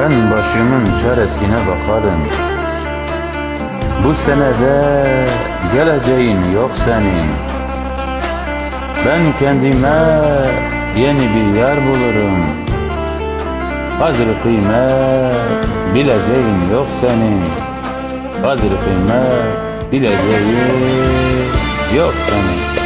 Ben başımın çaresine bakarım. Bu senede geleceğin yok senin. Ben kendime yeni bir yer bulurum. Kadir kıymet bileceğin yok senin. Kadir kıymet bileceğin yok senin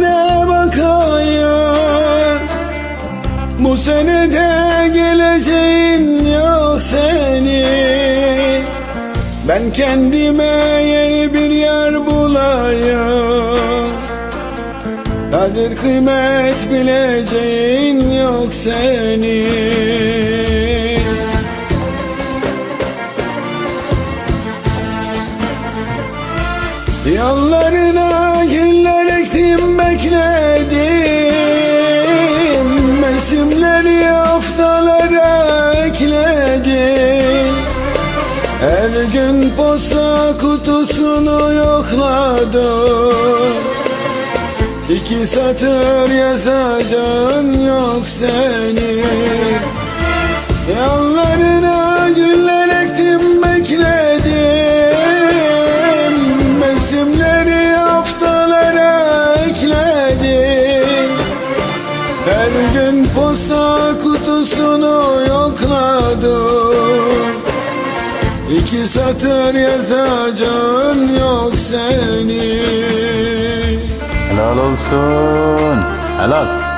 bu senede geleceğin yok senin Ben kendime yeni bir yer bulayım. Kadir kıymet bileceğin yok senin Yollarına güller ektim bekledim Her gün posta kutusunu yokladım. İki satır yazacağın yok senin. Yollarına güller İki satır yazacağın yok senin Helal olsun. Helal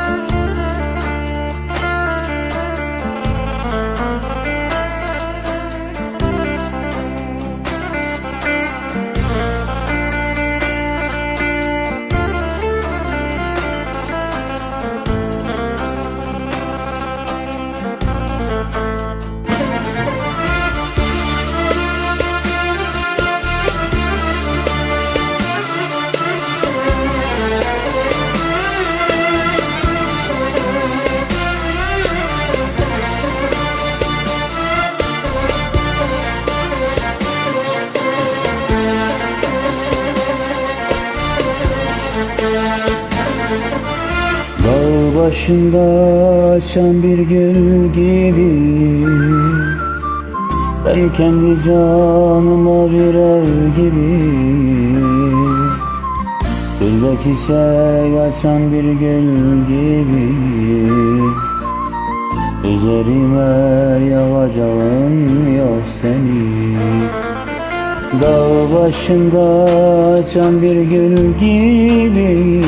Dağ başında açan bir gül gibi. Ben kendi canıma bir ev gibi. Gülde çiçek açan bir gül gibi. Üzerime yağacağın yok senin Dağ başında açan bir gül gibi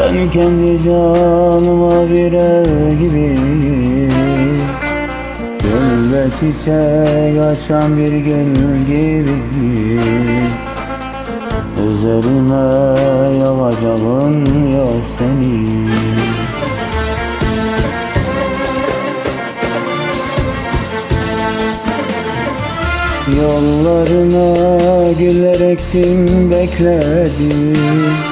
ben kendi canıma bir ev gibi. Gül ve çiçek açan bir gül gibi. Üzerime yağacağın yok senin Yollarına güller ektim bekledim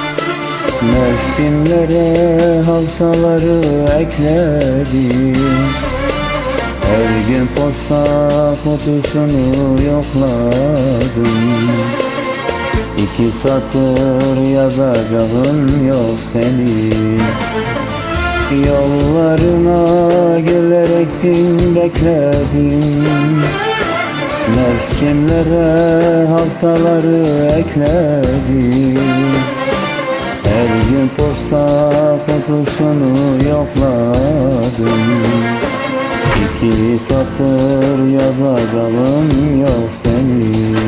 Mevsimlere haftaları ekledim. Her gün posta kutusunu yokladım. İki satır yazacağın yok senin. Yollarına güller ektim bekledim. Mevsimlere haftaları ekledim her gün posta kutusunu yokladım. İki satır yazacağım yok senin